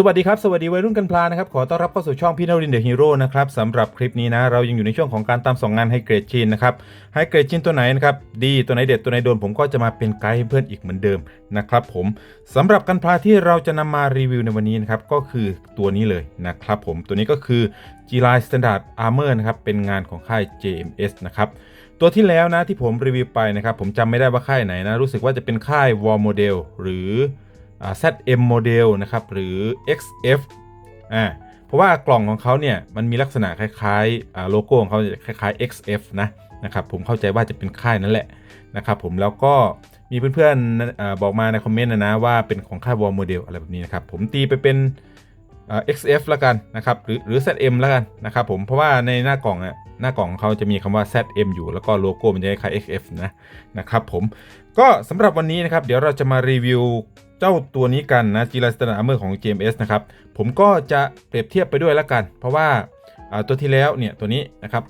สวัสดีครับ สวัสดีวัยรุ่นกันพลานะครับ ขอต้อนรับเข้าสู่ช่องพี่นรินเดอะฮีโร่นะครับสำหรับคลิปนี้นะ เรายังอยู่ในช่วงของการตามสองงานให้เกรดจีนนะครับให้เกรดจีนตัวไหนนะครับ ดีตัวไหนเด็ดตัวไหนโดนผมก็จะมาเป็นไกด์ให้เพื่อนอีกเหมือนเดิมนะครับผมสำหรับกันพลาที่เราจะนำมารีวิวในวันนี้นะครับก็คือตัวนี้เลยนะครับผมตัวนี้ก็คือ G Line Standard Armor นะครับเป็นงานของค่าย JMS นะครับตัวที่แล้วนะที่ผมรีวิวไปนะครับผมจำไม่ได้ว่าค่ายไหนนะรู้สึกว่าจะเป็นค่าย War Model หรือ ZM Model นะครับหรือ XF อ่าเพราะว่ากล่องของเขาเนี่ยมันมีลักษณะคล้ายๆโลโก้ของเขาจะคล้ายๆ XF นะนะครับผมเข้าใจว่าจะเป็นค่ายนั่นแหละนะครับผมแล้วก็มีเพื่อนๆบอกมาในคอมเมนต์นะนะว่าเป็นของค่าย War Model อะไรแบบนี้นะครับผมตีไปเป็นอ่า XF แล้วกันนะครับหรือหรือ ZM แล้วกันนะครับผมเพราะว่าในหน้ากล่องอะหน้ากล่องของเขาจะมีคำว่า ZM อยู่แล้วก็โลโก้มันจะคล้าย XF นะนะครับผมก็สำหรับวันนี้นะครับเดี๋ยวเราจะมารีวิว เจ้าตัวนี้กันนะจีรัสตนาเมอร์ของ JMS นะครับ ผมก็จะเปรียบเทียบไปด้วยล้วกัน เพราะว่าอ่าตัวที่แล้วเนี่ยตัวนี้นะครับ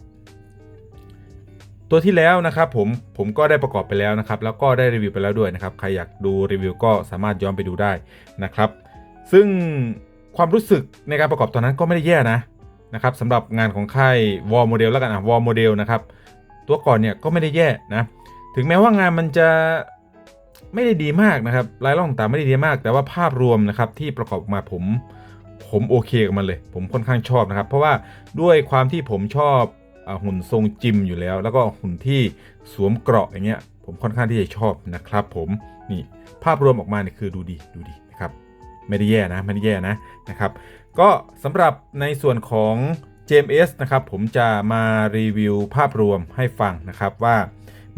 ตัวที่แล้วนะครับผมผมก็ได้ประกอบไปแล้วนะครับ แล้วก็ได้รีวิวไปแล้วด้วยนะครับ ใครอยากดูรีวิวก็สามารถย้อนไปดูได้นะครับ ซึ่งความรู้สึกในการประกอบตอนนั้นก็ไม่ได้แย่นะนะครับสำหรับงานของค่ายวอลโมเดลแล้วกันอะวอลโมเดลนะครับ ตัวก่อนเนี่ยก็ไม่ได้แย่นะ ถึงแม้ว่างานมันจะ ไม่ได้ดีมากนะครับรายละเอียดต่างไม่ได้ดีมาก แต่ว่าภาพรวมนะครับที่ประกอบออกมาผมผมโอเคกับมันเลย ผมค่อนข้างชอบนะครับ เพราะว่าด้วยความที่ผมชอบอหุ่นทรงจิมอยู่แล้ว แล้วก็หุ่นที่สวมเกราะอย่างเงี้ย ผมค่อนข้างที่จะชอบนะครับ ผมนี่ภาพรวมออกมาเนี่ยคือดูดีดูดีนะครับ ไม่ได้แย่นะไม่ได้แย่นะนะครับ ก็สำหรับในส่วนของ JMS นะครับ ผมจะมารีวิวภาพรวมให้ฟังนะครับว่า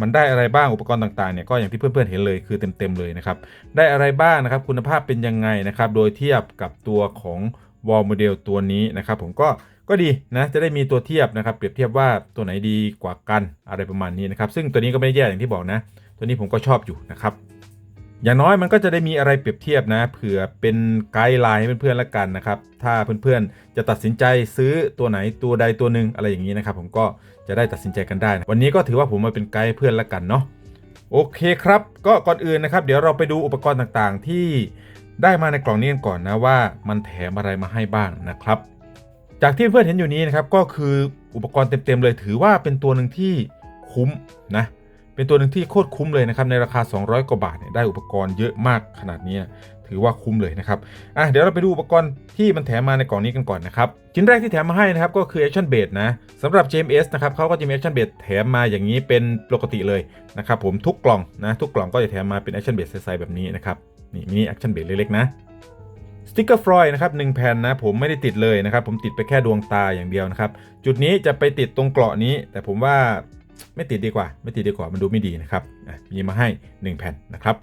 มันได้อะไรบ้างอุปกรณ์ต่างๆเนี่ยก็อย่างที่เพื่อนๆเห็นเลยคือเต็มๆเลยนะครับ ได้อะไรบ้างนะครับคุณภาพเป็นยังไงนะครับ โดยเทียบกับตัวของ Wall Model ตัวนี้นะครับ ผมก็ก็ดีนะจะได้มีตัวเทียบนะครับ เปรียบเทียบว่าตัวไหนดีกว่ากันอะไรประมาณนี้นะครับ ซึ่งตัวนี้ก็ไม่ได้แย่อย่างที่บอกนะ ตัวนี้ผมก็ชอบอยู่นะครับอย่างน้อยมันก็จะได้มีอะไรเปรียบเทียบนะเผื่อเป็นไกด์ไลน์ให้เพื่อนๆละกันนะครับ ถ้าเพื่อนๆจะตัดสินใจซื้อตัวไหนตัวใดตัวหนึ่งอะไรอย่างนี้นะครับ ผมก็ จะได้ตัดสินใจกันได้นะวันนี้ก็ถือว่าผมมาเป็นไกด์เพื่อนละกันเนาะโอเคครับ ก็ก่อนอื่นนะครับ เดี๋ยวเราไปดูอุปกรณ์ต่างๆ ที่ได้มาในกล่องนี้กันก่อนนะว่ามันแถมอะไรมาให้บ้างนะครับ จากที่เพื่อนเห็นอยู่นี้นะครับก็คืออุปกรณ์เต็มๆเลยถือว่าเป็นตัวหนึ่งที่คุ้มนะเป็นตัวหนึ่งที่โคตรคุ้มเลยนะครับในราคา 200 กว่าบาทเนี่ยได้อุปกรณ์เยอะมากขนาดนี้ ถือว่าคุ้มเลยนะครับอะเดี๋ยวเราไปดูอุปกรณ์ที่มันแถมมาในกล่องนี้กันก่อนนะครับชิ้นแรกที่แถมมาให้นะครับก็คือ Action b a s e นะสำหรับ JMS นะครับเขาก็จะมี Action b a s e แถมมาอย่างนี้เป็นปกติเลยนะครับผมทุกกล่องนะทุกกล่องก็จะแถมมาเป็น Action b a s e ใสๆแบบนี้นะครับนี่มินิ Action b a s e เล็กๆนะสติกเกอร์ฟลอยนะครับหนึ่งแผ่นนะผมไม่ได้ติดเลยนะครับผมติดไปแค่ดวงตาอย่างเดียวนะครับจุดนี้จะไปติดตรงเกราะนี้ แต่ผมว่าไม่ติดดีกว่า ไม่ติดดีกว่ามันดูไม่ดีนะครับมีมาให้ 1 แผ่นนะครับ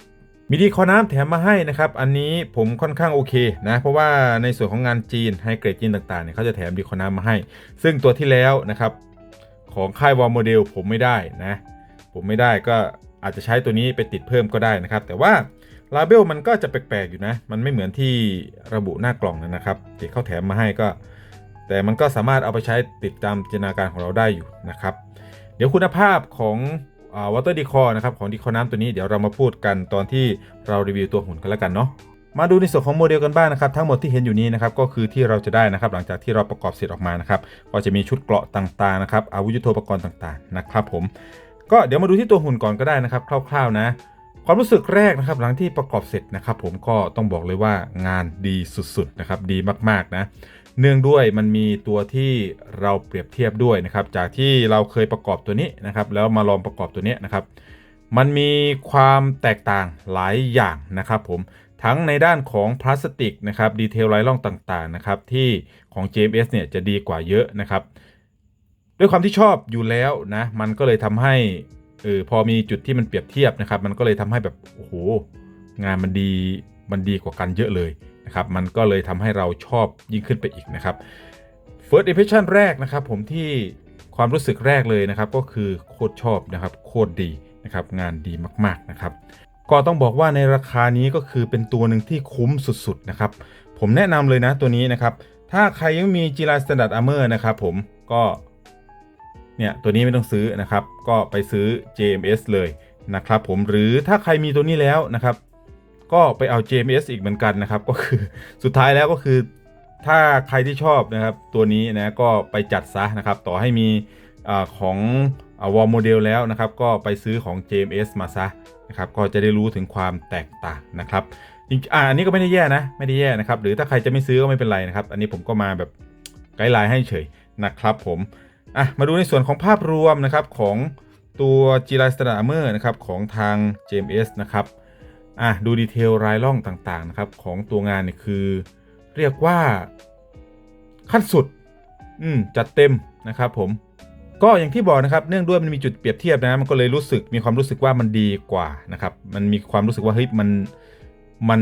มีดีคอน้ำแถมมาให้นะครับ อันนี้ผมค่อนข้างโอเคนะ เพราะว่าในส่วนของงานจีนให้เกรดจีนต่างๆเนี่ยเขาจะแถมดีคอน้ำมาให้ ซึ่งตัวที่แล้วนะครับ ของค่ายวอลโมเดลผมไม่ได้นะ ผมไม่ได้ก็อาจจะใช้ตัวนี้ไปติดเพิ่มก็ได้นะครับ แต่ว่าลาเบลมันก็จะแปลกๆอยู่นะ มันไม่เหมือนที่ระบุหน้ากล่องนะครับที่เขาแถมมาให้ก็ แต่มันก็สามารถเอาไปใช้ติดตามจินตนาการของเราได้อยู่นะครับ เดี๋ยวคุณภาพของ วอเตอร์ดีคอนะครับของดีคอน้ำตัวนี้เดี๋ยวเรามาพูดกันตอนที่เรารีวิวตัวหุ่นกันแล้วกันเนาะมาดูในส่วนของโมเดลกันบ้างนะครับทั้งหมดที่เห็นอยู่นี้นะครับก็คือที่เราจะได้นะครับหลังจากที่เราประกอบเสร็จออกมานะครับก็จะมีชุดเกราะต่างๆนะครับอาวุธยุทโธปกรณ์ต่างๆนะครับผมก็เดี๋ยวมาดูที่ตัวหุ่นก่อนก็ได้นะครับคร่าวๆนะความรู้สึกแรกนะครับหลังที่ประกอบเสร็จนะครับผมก็ต้องบอกเลยว่างานดีสุดๆนะครับดีมากๆนะ เนื่องด้วยมันมีตัวที่เราเปรียบเทียบด้วยนะครับ จากที่เราเคยประกอบตัวนี้นะครับ แล้วมาลองประกอบตัวนี้นะครับ มันมีความแตกต่างหลายอย่างนะครับ ผมทั้งในด้านของพลาสติกนะครับดีเทลไร้ร่องต่างๆนะครับที่ของ JMS เนี่ยจะดีกว่าเยอะนะครับ ด้วยความที่ชอบอยู่แล้วนะมันก็เลยทำให้เออพอมีจุดที่มันเปรียบเทียบนะครับ มันก็เลยทำให้แบบโอ้โหงานมันดีมันดีกว่ากันเยอะเลย นะครับมันก็เลยทำให้เราชอบยิ่งขึ้นไปอีกนะครับ First impression แรกนะครับ ผมที่ความรู้สึกแรกเลยนะครับ ก็คือโคตรชอบนะครับโคตรดีนะครับงานดีมากๆนะครับ ก็ต้องบอกว่าในราคานี้ก็คือเป็นตัวหนึ่งที่คุ้มสุดๆนะครับ ผมแนะนำเลยนะตัวนี้นะครับ ถ้าใครยังมี G Line Standard Armor นะครับผมก็เนี่ยตัวนี้ไม่ต้องซื้อนะครับ ก็ไปซื้อ JMS เลยนะครับผมหรือถ้าใครมีตัวนี้แล้วนะครับ ก็ไปเอา JMS อีกเหมือนกันนะครับ ก็คือสุดท้ายแล้วก็คือถ้าใครที่ชอบนะครับตัวนี้นะก็ไปจัดซะนะครับ ต่อให้มีอของวอลโมเดลแล้วนะครับ ก็ไปซื้อของ JMS มาซะนะครับก็จะได้รู้ถึงความแตกต่างนะครับจริงอ่าอันนี้ก็ไม่ได้แย่นะ ไม่ได้แย่นะครับ หรือถ้าใครจะไม่ซื้อก็ไม่เป็นไรนะครับ อันนี้ผมก็มาแบบไกด์ไลน์ให้เฉยนะครับผมอะมาดูในส่วนของภาพรวมนะครับของตัว G Line Standard Armor นะครับของทาง JMS นะครับ อะดูดีเทลรายล่องต่างๆนะครับของตัวงานเนี่ยคือ เรียกว่าขั้นสุด อืมจัดเต็มนะครับผมก็อย่างที่บอกนะครับเนื่องด้วยมันมีจุดเปรียบเทียบนะมันก็เลยรู้สึกมีความรู้สึกว่ามันดีกว่านะครับ มันมีความรู้สึกว่าเฮ้ยมันมัน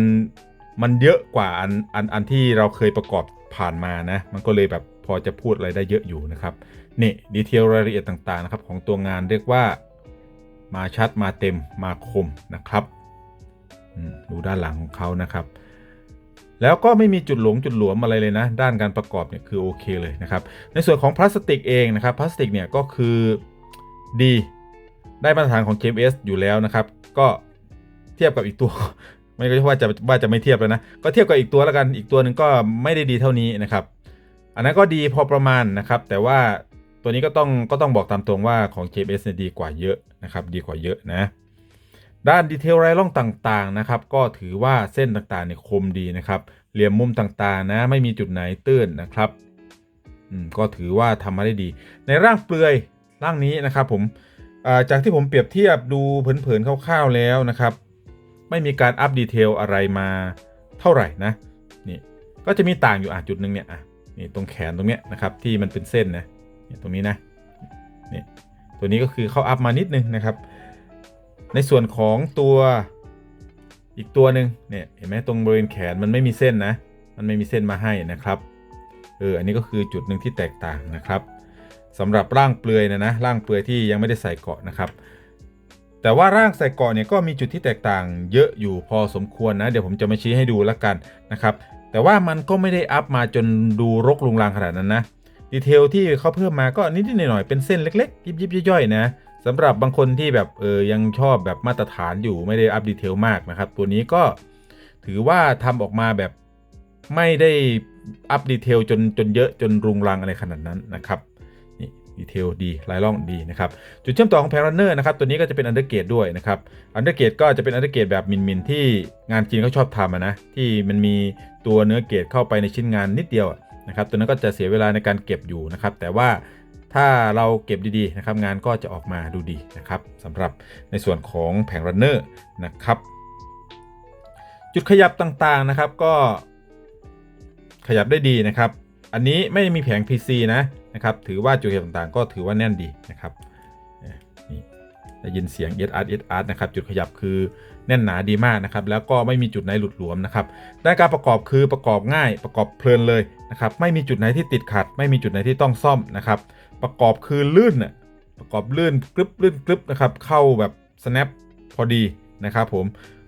มันเยอะกว่าอันอันอันที่เราเคยประกอบผ่านมานะมันก็เลยแบบพอจะพูดอะไรได้เยอะอยู่นะครับนี่ดีเทลรายละเอียดต่างๆนะครับของตัวงานเรียกว่ามาชัดมาเต็มมาคมนะครับ ดูด้านหลังของเขานะครับ แล้วก็ไม่มีจุดหลงจุดหลวมอะไรเลยนะ ด้านการประกอบเนี่ยคือโอเคเลยนะครับ ในส่วนของพลาสติกเองนะครับพลาสติกเนี่ยก็คือดีได้มาตรฐานของ JMS อยู่แล้วนะครับ ก็เทียบกับอีกตัวไม่ก็ว่าจะว่าจะไม่เทียบเลยนะ ก็เทียบกับอีกตัวแล้วกันอีกตัวหนึ่งก็ไม่ได้ดีเท่านี้นะครับ อันนั้นก็ดีพอประมาณนะครับ แต่ว่าตัวนี้ก็ต้องก็ต้องบอกตามตรงว่าของ JMS เนี่ยดีกว่าเยอะนะครับ ดีกว่าเยอะนะ ด้านดีเทลรายล่องต่างๆนะครับก็ถือว่าเส้นต่างๆเนี่ยคมดีนะครับเหลี่ยมมุมต่างๆนะไม่มีจุดไหนตื้นนะครับอืมก็ถือว่าทำมาได้ดี ในร่างเปลือยร่างนี้นะครับผมอ่าจากที่ผมเปรียบเทียบดูเผินๆคร่าวๆแล้วนะครับ ไม่มีการอัปดีเทลอะไรมาเท่าไหร่นะนี่ก็จะมีต่างอยู่อะจุดหนึ่งเนี่ยอะนี่ตรงแขนตรงเนี้ยนะครับที่มันเป็นเส้นนะนี่ตรงนี้นะนี่ตัวนี้ก็คือเขาอัพมานิดนึงนะครับ ในส่วนของตัวอีกตัวหนึ่งเนี่ยเห็นไหมตรงบริเวณแขนมันไม่มีเส้นนะ มันไม่มีเส้นมาให้นะครับเอออันนี้ก็คือจุดหนึ่งที่แตกต่างนะครับสำหรับร่างเปลือยนะนะร่างเปลือยที่ยังไม่ได้ใส่เกาะนะครับ แต่ว่าร่างใส่เกาะเนี่ยก็มีจุดที่แตกต่าง เยอะอยู่พอสมควรนะเดี๋ยวผมจะมาชี้ให้ดูแล้วกันนะครับ แต่ว่ามันก็ไม่ได้อัพมาจนดูรกลุงรังขนาดนั้นนะดีเทลที่เขาเพิ่มมาก็นิดๆหน่อยๆเป็นเส้นเล็กๆ ยิบๆย่อยๆนะ สำหรับบางคนที่แบบเออยังชอบแบบมาตรฐานอยู่ไม่ได้อัปดีเทลมากนะครับ ตัวนี้ก็ถือว่าทำออกมาแบบไม่ได้อัปดีเทลจนจนเยอะจนรุงรังอะไรขนาดนั้นนะครับนี่ดีเทลดีลายล่องดีนะครับจุดเชื่อมต่อของแพงรันเนอร์นะครับตัวนี้ก็จะเป็นอันเดอร์เกตด้วยนะครับอันเดอร์เกตก็จะเป็นอันเดอร์เกตแบบมินมินที่งานจีนเขาชอบทำนะที่มันมีตัวเนื้อเกตเข้าไปในชิ้นงานนิดเดียวนะครับตัวนั้นก็จะเสียเวลาในการเก็บอยู่นะครับแต่ว่า ถ้าเราเก็บดีๆนะครับงานก็จะออกมาดูดีนะครับสำหรับในส่วนของแผงรันเนอร์นะครับจุดขยับต่างๆนะครับก็ขยับได้ดีนะครับ อันนี้ไม่มีแผง PC นะนะครับถือว่าจุดขยับต่างๆ ก็ถือว่าแน่นดีนะครับเอ่อนี่ได้ยินเสียง s r s r นะครับจุดขยับคือแน่นหนาดีมากนะครับ แล้วก็ไม่มีจุดไหนหลุดหลวมนะครับด้านการประกอบคือประกอบง่ายประกอบเพลินเลยนะครับ ไม่มีจุดไหนที่ติดขัด ไม่มีจุดไหนที่ต้องซ่อมนะครับ ประกอบคือลื่นน่ะประกอบลื่นกรึบลื่นกรึบนะครับเข้าแบบ snap พอดีนะครับผม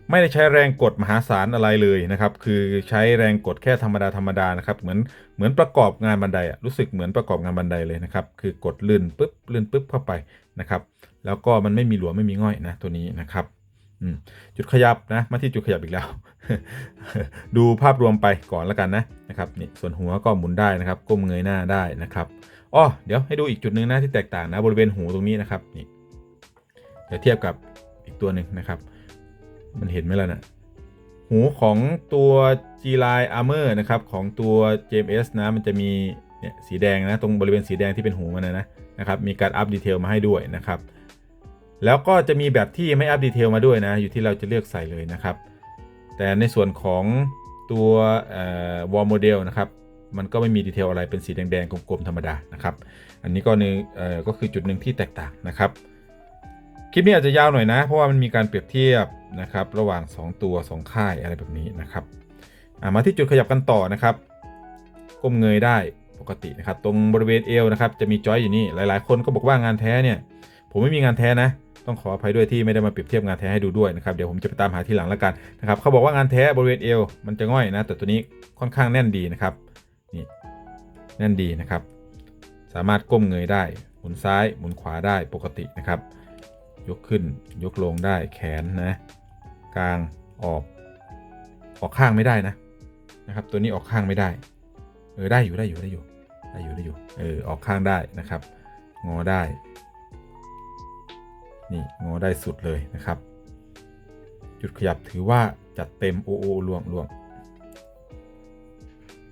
ไม่ได้ใช้แรงกดมหาศาลอะไรเลยนะครับ คือใช้แรงกดแค่ธรรมดาธรรมดานะครับ เหมือนเหมือนประกอบงานบันไดอะรู้สึกเหมือนประกอบงานบันไดเลยนะครับ คือกดลื่นปุ๊บลื่นปุ๊บเข้าไปนะครับ แล้วก็มันไม่มีหลวมไม่มีง่อยนะตัวนี้นะครับอืมจุดขยับนะ มาที่จุดขยับอีกแล้ว ดูภาพรวมไปก่อนแล้วกันนะนะครับนี่ส่วนหัวก็หมุนได้นะครับ ก้มเงยหน้าได้นะครับ อ้อเดี๋ยวให้ดูอีกจุดหนึ่งนะที่แตกต่างนะบริเวณหูตรงนี้นะครับนี่เดี๋ยวเทียบกับอีกตัวหนึ่งนะครับ มันเห็นไหมล่ะนะหูของตัว G Line Armor นะครับของตัว JMS นะมันจะมีเนี่ยสีแดงนะตรงบริเวณสีแดงที่เป็นหูมันนะนะนะครับมีการอัปดีเทลมาให้ด้วยนะครับแล้วก็จะมีแบบที่ไม่อัปดีเทลมาด้วยนะ อยู่ที่เราจะเลือกใส่เลยนะครับ แต่ในส่วนของตัววอลโมเดลนะครับ มันก็ไม่มีดีเทลอะไรเป็นสีแดงๆกลมๆธรรมดานะครับ อันนี้ก็นึงเอ่อก็คือจุดหนึ่งที่แตกต่างนะครับ คลิปนี้อาจจะยาวหน่อยนะ เพราะว่ามันมีการเปรียบเทียบนะครับระหว่าง 2 ตัว 2 ค่ายอะไรแบบนี้นะครับมาที่จุดขยับกันต่อนะครับ ก้มเงยได้ปกตินะครับ ตรงบริเวณเอวนะครับจะมีจอยอยู่นี่หลาย ๆ คนก็บอกว่างานแท้เนี่ยผมไม่มีงานแท้นะต้องขออภัยด้วยที่ไม่ได้มาเปรียบเทียบงานแท้ให้ดูด้วยนะครับเดี๋ยวผมจะไปตามหาทีหลังแล้วกันนะครับเขาบอกว่างานแท้บริเวณเอวมันจะง่อยนะ แต่ตัวนี้ค่อนข้างแน่นดีนะครับ นี่แน่นดีนะครับ สามารถก้มเงยได้ หมุนซ้ายหมุนขวาได้ปกตินะครับ ยกขึ้นยกลงได้แขนนะกลางออก ออกข้างไม่ได้นะนะครับ ตัวนี้ออกข้างไม่ได้ เออได้อยู่ได้อยู่ได้อยู่ได้อยู่ได้อยู่เออออกข้างได้นะครับ งอได้นี่งอได้สุดเลยนะครับ จุดขยับถือว่าจัดเต็มโอโอลวงลวง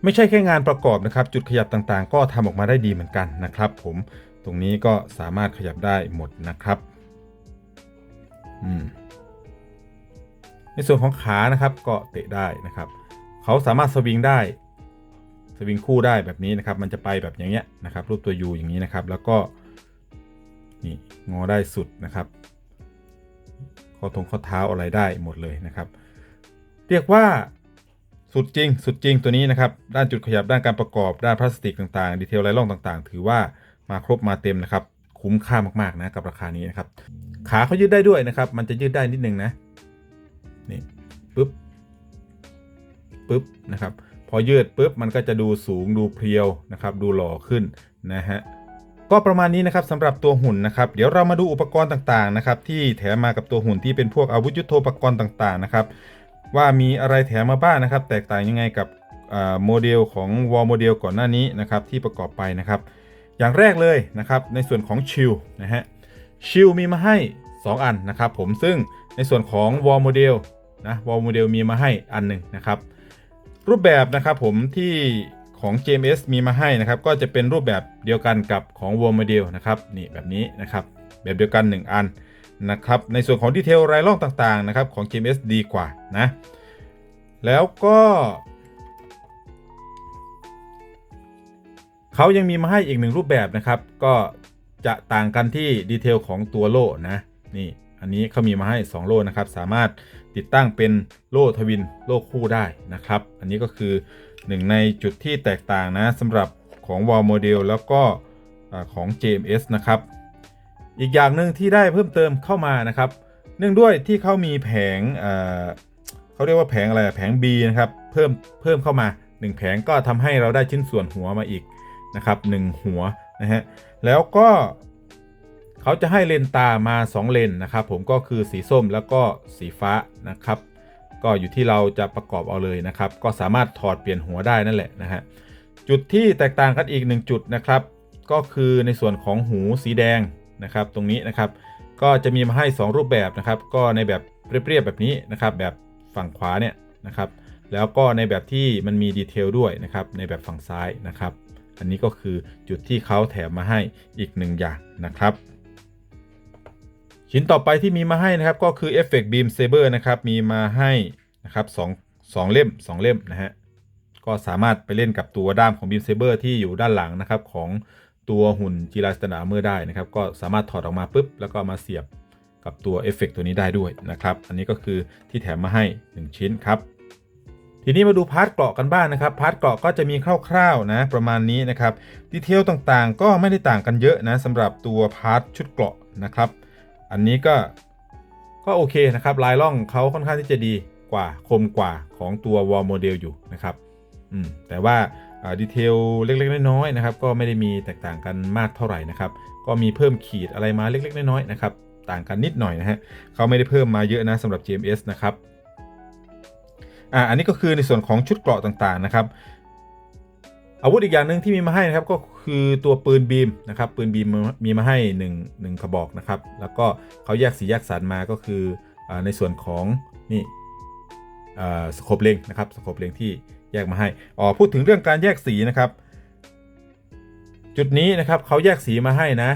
ไม่ใช่แค่งานประกอบนะครับ จุดขยับต่างๆ ก็ทำออกมาได้ดีเหมือนกันนะครับ ผมตรงนี้ก็สามารถขยับได้หมดนะครับในส่วนของขานะครับก็เตะได้นะครับ เขาสามารถสวิงได้สวิงคู่ได้แบบนี้นะครับ มันจะไปแบบอย่างเงี้ยนะครับ รูปตัว U อย่างนี้นะครับ แล้วก็นี่งอได้สุดนะครับข้อทงข้อเท้าอะไรได้หมดเลยนะครับ เรียกว่า สุดจริง สุดจริงตัวนี้นะครับ ด้านจุดขยับด้านการประกอบด้านพลาสติกต่างๆ ดีเทลลายล่องต่างๆ ถือว่ามาครบมาเต็มนะครับ คุ้มค่ามากๆนะกับราคานี้นะครับ ขาเขายืดได้ด้วยนะครับ มันจะยืดได้นิดนึงนะนี่ปึ๊บปึ๊บนะครับ พอยืดปุ๊บมันก็จะดูสูงดูเพรียวนะครับ ดูหล่อขึ้นนะฮะก็ประมาณนี้นะครับสำหรับตัวหุ่นนะครับ เดี๋ยวเรามาดูอุปกรณ์ต่างๆนะครับที่แถมมากับตัวหุ่นที่เป็นพวกอาวุธยุทโธปกรณ์ต่างๆนะครับ ว่ามีอะไรแถมมาบ้างนะครับ แตกต่างยังไงกับโมเดลของวอลโมเดลก่อนหน้านี้นะครับที่ประกอบไปนะครับ อย่างแรกเลยนะครับในส่วนของชิลนะฮะชิลมีมาให้ 2 อันนะครับผมซึ่งในส่วนของวอลโมเดลนะวอลโมเดลมีมาให้อันหนึ่งนะครับ รูปแบบนะครับผมที่ของ JMS มีมาให้นะครับ ก็จะเป็นรูปแบบเดียวกันกับของ w o r m o d e l นะครับนี่แบบนี้นะครับ แบบเดียวกัน 1 อัน นะครับในส่วนของดีเทลรายล่องต่างๆนะครับของ JMS ดีกว่านะแล้วก็เขายังมีมาให้อีกหนึ่งรูปแบบนะครับ ก็จะต่างกันที่ดีเทลของตัวโล่นะนี่อันนี้เขามีมาให้ 2 โล่นะครับ สามารถติดตั้งเป็นโล่ทวินโล่คู่ได้นะครับ อันนี้ก็คือหนึ่งในจุดที่แตกต่างนะสำหรับของ w a l โมเดลแล้วก็ของ JMS นะครับ อีกอย่างหนึ่งที่ได้เพิ่มเติมเข้ามานะครับ เนื่องด้วยที่เขามีแผงเเขาเรียกว่าแผงอะไรแผง B นะครับเพิ่มเพิ่มเข้ามา 1 แผงก็ทำให้เราได้ชิ้นส่วนหัวมาอีกนะครับหนึ่งหัวนะฮะแล้วก็เขาจะให้เลนตามา 2 เลนนะครับ ผมก็คือสีส้มแล้วก็สีฟ้านะครับ ก็อยู่ที่เราจะประกอบเอาเลยนะครับ ก็สามารถถอดเปลี่ยนหัวได้นั่นแหละนะฮะจุดที่แตกต่างกันอีกหนึ่งจุดนะครับ ก็คือในส่วนของหูสีแดง นะครับ ตรงนี้นะครับ ก็จะมีมาให้ 2 รูปแบบนะครับ ก็ในแบบเรียบๆแบบนี้นะครับ แบบฝั่งขวาเนี่ยนะครับ แล้วก็ในแบบที่มันมีดีเทลด้วยนะครับ ในแบบฝั่งซ้ายนะครับ อันนี้ก็คือจุดที่เขาแถมมาให้อีกหนึ่งอย่างนะครับชิ้นต่อไปที่มีมาให้นะครับก็คือ Effect Beam Saber นะครับมีมาให้นะครับสองสองเล่ม 2 เล่มนะฮะก็สามารถไปเล่นกับตัวด้ามของ Beam Saber ที่อยู่ด้านหลังนะครับของ ตัวหุ่นจีราสตนาเมอร์ได้นะครับ ก็สามารถถอดออกมาปุ๊บ แล้วก็มาเสียบกับตัวเอฟเฟกตัวนี้ได้ด้วยนะครับ อันนี้ก็คือที่แถมมาให้ 1 ชิ้นครับ ทีนี้มาดูพาร์ทเกราะกันบ้างนะครับ พาร์ทเกราะก็จะมีคร่าวๆนะประมาณนี้นะครับ ดีเทลต่างๆ ก็ไม่ได้ต่างกันเยอะนะสำหรับตัวพาร์ทชุดเกราะนะครับ อันนี้ก็ก็โอเคนะครับลายล่องเขาค่อนข้างที่จะดีกว่าคมกว่าของตัววอลโมเดลอยู่นะครับ อืมแต่ว่า ดีเทลเล็กๆ น้อยๆนะครับก็ไม่ได้มีแตกต่างกันมากเท่าไหร่นะครับก็มีเพิ่มขีดอะไรมาเล็ก ๆ น้อยๆนะครับต่างกันนิดหน่อยนะฮะเขาไม่ได้เพิ่มมาเยอะนะสำหรับ GMS นะครับอ่าอันนี้ก็คือในส่วนของชุดเกราะต่างๆนะครับอาวุธอีกอย่างหนึ่งที่มีมาให้นะครับก็คือตัวปืนบีมนะครับปืนบีมมีมาให้1 1กระบอกนะครับแล้วก็เขาแยกสีแยกสันมาก็คือในส่วนของนี่สโคปเลงนะครับสโคปเลงที่ แยกมาให้อ๋อพูดถึงเรื่องการแยกสีนะครับ จุดนี้นะครับเขาแยกสีมาให้นะ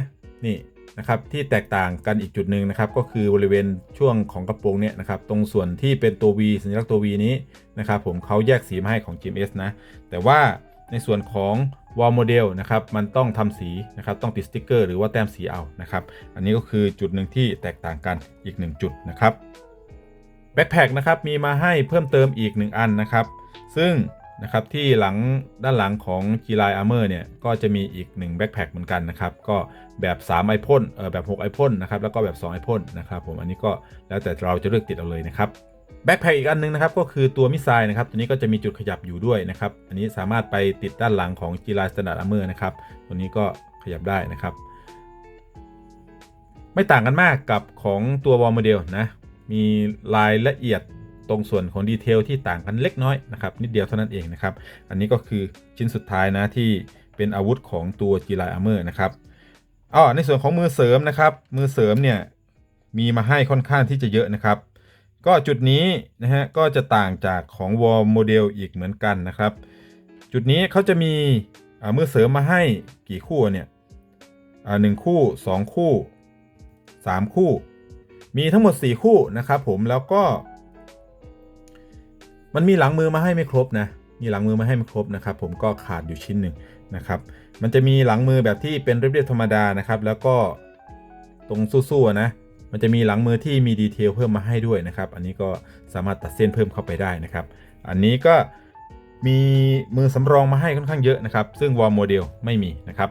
นี่นะครับที่แตกต่างกันอีกจุดหนึ่งนะครับก็คือบริเวณช่วงของกระโปรงเนี่ยนะครับตรงส่วนที่เป็นตัว V สัญลักษณ์ตัว V นี้นะครับผมเขาแยกสีมาให้ของ GMS นะแต่ว่าในส่วนของ wall model นะครับมันต้องทำสีนะครับต้องติดสติ๊กเกอร์หรือว่าแต้มสีเอานะครับอันนี้ก็คือจุดหนึ่งที่แตกต่างกันอีก 1 จุดนะครับแบ็คแพคนะครับมีมาให้เพิ่มเติมอีก 1 อันนะครับ ซึ่งนะครับที่หลังด้านหลังของ G Line Armor เนี่ยก็จะมีอีก1แบ็คแพคเหมือนกันนะครับ ก็แบบ3ไอพ่นเออแบบ6ไอพ่นนะครับแล้วก็แบบ2ไอพ่นนะครับผมอันนี้ก็แล้วแต่เราจะเลือกติดเอาเลยนะครับแบ็คแพคอีกอันนึงนะครับก็คือตัวมิสไซล์นะครับตัวนี้ก็จะมีจุดขยับอยู่ด้วยนะครับอันนี้สามารถไปติดด้านหลังของ G Line Standard Armor นะครับตัวนี้ก็ขยับได้นะครับ ไม่ต่างกันมากกับของตัววอลโมเดลนะมีรายละเอียด ตรงส่วนของดีเทลที่ต่างกันเล็กน้อยนะครับนิดเดียวเท่านั้นเองนะครับ อันนี้ก็คือชิ้นสุดท้ายนะที่เป็นอาวุธของตัวจีไลอาร์เมอร์นะครับอ๋อในส่วนของมือเสริมนะครับ มือเสริมเนี่ยมีมาให้ค่อนข้างที่จะเยอะนะครับ ก็จุดนี้นะฮะก็จะต่างจากของวอลโมเดลอีกเหมือนกันนะครับ จุดนี้เขาจะมีมือเสริมมาให้กี่คู่เนี่ยหนึ่งคู่สองคู่สามคู่ มีทั้งหมด 4 คู่นะครับผมแล้วก็ มันมีหลังมือมาให้ไม่ครบนะ มีหลังมือมาให้ไม่ครบนะครับ ผมก็ขาดอยู่ชิ้นหนึ่งนะครับ มันจะมีหลังมือแบบที่เป็นเรียบๆธรรมดานะครับ แล้วก็ตรงสู้ๆนะ มันจะมีหลังมือที่มีดีเทลเพิ่มมาให้ด้วยนะครับ อันนี้ก็สามารถตัดเส้นเพิ่มเข้าไปได้นะครับ อันนี้ก็มีมือสำรองมาให้ค่อนข้างเยอะนะครับ ซึ่งวอลโมเดลไม่มีนะครับ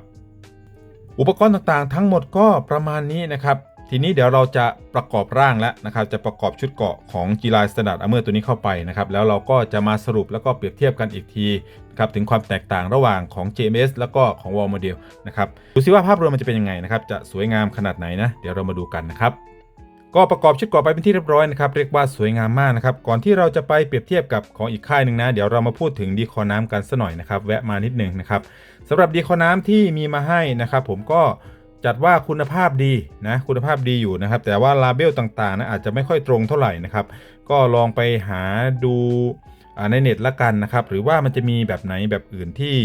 อุปกรณ์ต่างๆ ทั้งหมดก็ประมาณนี้นะครับ ทีนี้เดี๋ยวเราจะประกอบร่างแล้วนะครับ จะประกอบชุดเกาะของกีฬาสแตนดาร์ดอเมอร์ตัวนี้เข้าไปนะครับ แล้วเราก็จะมาสรุปแล้วก็เปรียบเทียบกันอีกทีนะครับถึงความแตกต่างระหว่างของ JMS แล้วก็ของ Wall Model นะครับดูซิว่าภาพรวมมันจะเป็นยังไงนะครับ จะสวยงามขนาดไหนนะ เดี๋ยวเรามาดูกันนะครับก็ประกอบชุดเกาะไปเป็นที่เรียบร้อยนะครับเรียกว่าสวยงามมากนะครับก่อนที่เราจะไปเปรียบเทียบกับของอีกค่ายหนึ่งนะ เดี๋ยวเรามาพูดถึงดีคอน้ำกันสัหน่อยนะครับแวะมานิดหนึงนะครับสำหรับดีคอน้ำที่มีมาให้นะครับผมก็ จัดว่าคุณภาพดีนะคุณภาพดีอยู่นะครับ แต่ว่าลาเบลต่างๆนะอาจจะไม่ค่อยตรงเท่าไหร่นะครับ ก็ลองไปหาดูในเน็ตละกันนะครับ หรือว่ามันจะมีแบบไหนแบบอื่นที่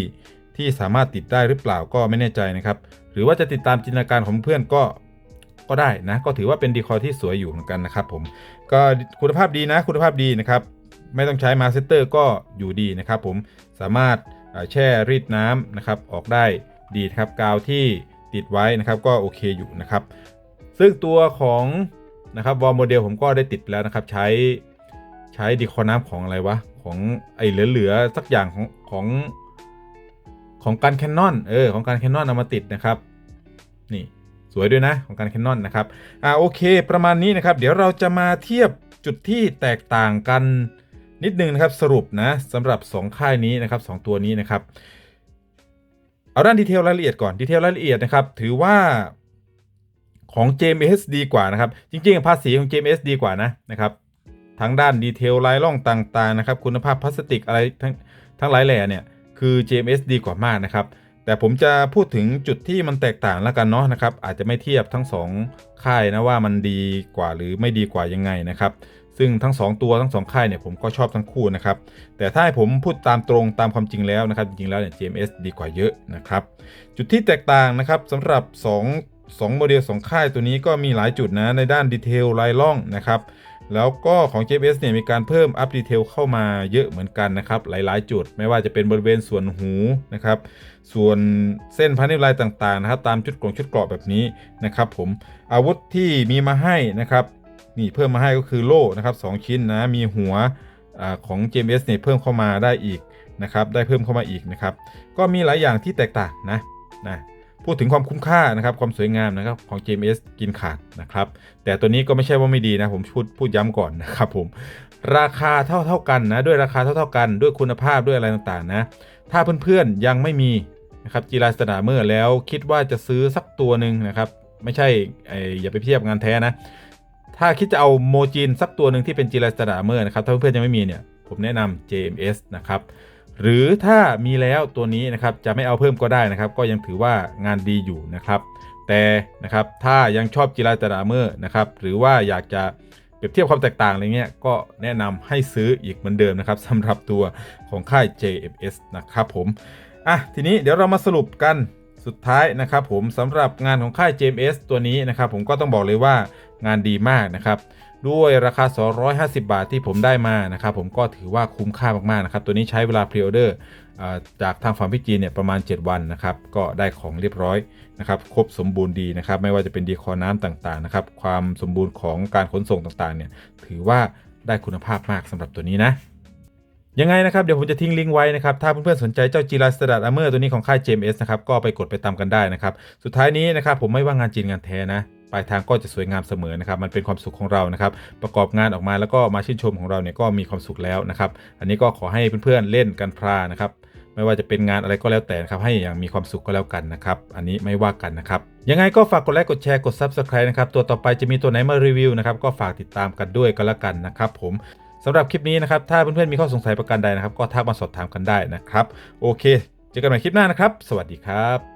ที่สามารถติดได้หรือเปล่าก็ไม่แน่ใจนะครับ หรือว่าจะติดตามจินตนาการของเพื่อนก็ก็ได้นะ ก็ถือว่าเป็นดีคอที่สวยอยู่เหมือนกันนะครับผมก็คุณภาพดีนะ คุณภาพดีนะครับ ไม่ต้องใช้มาสเตอร์ก็อยู่ดีนะครับ ผมสามารถแช่รีดน้ำนะครับออกได้ดีครับกาวที่ ติดไว้นะครับก็โอเคอยู่นะครับ ซึ่งตัวของนะครับวอลโมเดลผมก็ได้ติดแล้วนะครับ ใช้ใช้ดีคอน้ำของอะไรวะ ของไอเหลือๆสักอย่างของของของการแคนนอนเออของการแคนนอนเอามาติดนะครับ นี่สวยด้วยนะของการแคนนอนนะครับอ่าโอเค ประมาณนี้นะครับ เดี๋ยวเราจะมาเทียบจุดที่แตกต่างกันนิดนึงนะครับสรุปนะสำหรับ 2 ค่ายนี้นะครับสองตัวนี้นะครับ เอาด้านดีเทลรายละเอียดก่อนดีเทลรายละเอียดนะครับถือว่าของ JMS ดีกว่านะครับ จริงๆ ภาษีของ JMS ดีกว่านะนะครับทั้งด้านดีเทลลายล่องต่างๆนะครับคุณภาพพลาสติกอะไรทั้งทั้งหลายแหล่เนี่ยคือ JMS ดีกว่ามากนะครับแต่ผมจะพูดถึงจุดที่มันแตกต่างแล้วกันเนาะนะครับอาจจะไม่เทียบทั้ง 2 ค่ายนะว่ามันดีกว่าหรือไม่ดีกว่ายังไงนะครับ ซึ่งทั้ง 2 ตัวทั้ง2ค่ายเนี่ยผมก็ชอบทั้งคู่นะครับ แต่ถ้าให้ผมพูดตามตรงตามความจริงแล้วนะครับ จริงๆแล้วเนี่ย JMS ดีกว่าเยอะนะครับ จุดที่แตกต่างนะครับสำหรับ 2 2 โมเดล 2 ค่ายตัวนี้ก็มีหลายจุดนะ ในด้านดีเทลลายล่องนะครับ แล้วก็ของ JBS เนี่ยมีการเพิ่มอัพดีเทลเข้ามาเยอะเหมือนกันนะครับ หลายๆ จุด ไม่ว่าจะเป็นบริเวณส่วนหูนะครับ ส่วนเส้นพันนิลายต่างๆนะครับ ตามชุดกล่องชุดเกราะแบบนี้นะครับผมอาวุธที่มีมาให้นะครับ นี่เพิ่มมาให้ก็คือโล่นะครับสองชิ้นนะมีหัวอของ JBS เนี่ยเพิ่มเข้ามาได้อีกนะครับได้เพิ่มเข้ามาอีกนะครับก็มีหลายอย่างที่แตกต่างนะนะพูดถึงความคุ้มค่านะครับความสวยงามนะครับของ JMS กินขาดนะครับแต่ตัวนี้ก็ไม่ใช่ว่าไม่ดีนะผมพูดพูดย้ำก่อนนะครับผมราคาเท่าเท่ากันนะด้วยราคาเท่าเท่ากันด้วยคุณภาพด้วยอะไรต่างๆนะถ้าเพื่อนๆยังไม่มีนะครับจีราสตาเมอร์แล้วคิดว่าจะซื้อสักตัวหนึ่งนะครับไม่ใช่ไออย่าไปเทียบงานแท้นะ ถ้าคิดจะเอาโมจินสักตัวหนึ่งที่เป็นจีราสตาร์เมอร์นะครับ ถ้าเพื่อนๆยังไม่มีเนี่ย ผมแนะนำ JMS นะครับ หรือถ้ามีแล้วตัวนี้นะครับจะไม่เอาเพิ่มก็ได้นะครับ ก็ยังถือว่างานดีอยู่นะครับ แต่นะครับถ้ายังชอบกีฬาตราเมอร์นะครับ หรือว่าอยากจะเปรียบเทียบความแตกต่างอะไรเงี้ย ก็แนะนำให้ซื้ออีกเหมือนเดิมนะครับสำหรับตัวของค่าย JMS นะครับผม อะทีนี้เดี๋ยวเรามาสรุปกันสุดท้ายนะครับผมสำหรับงานของค่าย JMS ตัวนี้นะครับผมก็ต้องบอกเลยว่า งานดีมากนะครับ ด้วยราคา 250 บาทที่ผมได้มานะครับผมก็ถือว่าคุ้มค่ามากๆนะครับ ตัวนี้ใช้เวลาพรีออเดอร์จากทางฝั่งพี่จีนเนี่ยประมาณ 7 วันนะครับ ก็ได้ของเรียบร้อยนะครับ ครบสมบูรณ์ดีนะครับ ไม่ว่าจะเป็นดีคอน้ำต่างๆนะครับ ความสมบูรณ์ของการขนส่งต่างๆเนี่ยถือว่าได้คุณภาพมากสำหรับตัวนี้นะยังไงนะครับ เดี๋ยวผมจะทิ้งลิงก์ไว้นะครับ ถ้าเพื่อนๆสนใจเจ้าจีราสตาร์ดอาร์เมอร์ตัวนี้ของค่าย JMS นะครับ ก็ไปกดไปตามกันได้นะครับ สุดท้ายนี้นะครับผมไม่ว่างานจีนงานแท้นะ ปลายทางก็จะสวยงามเสมอนะครับ มันเป็นความสุขของเรานะครับ ประกอบงานออกมาแล้วก็มาชื่นชมของเราเนี่ยก็มีความสุขแล้วนะครับ อันนี้ก็ขอให้เพื่อนๆเล่นกันพลานะครับไม่ว่าจะเป็นงานอะไรก็แล้วแต่ครับ ให้อย่างมีความสุขก็แล้วกันนะครับ อันนี้ไม่ว่ากันนะครับ ยังไงก็ฝากกดไลค์กดแชร์กด Subscribe นะครับ ตัวต่อไปจะมีตัวไหนมารีวิวนะครับ ก็ฝากติดตามกันด้วยก็แล้วกันนะครับ ผมสำหรับคลิปนี้นะครับ ถ้าเพื่อนๆมีข้อสงสัยประการใดนะครับ ก็ทักมาสอบถามกันได้นะครับ โอเค เจอกันใหม่คลิปหน้านะครับ สวัสดีครับ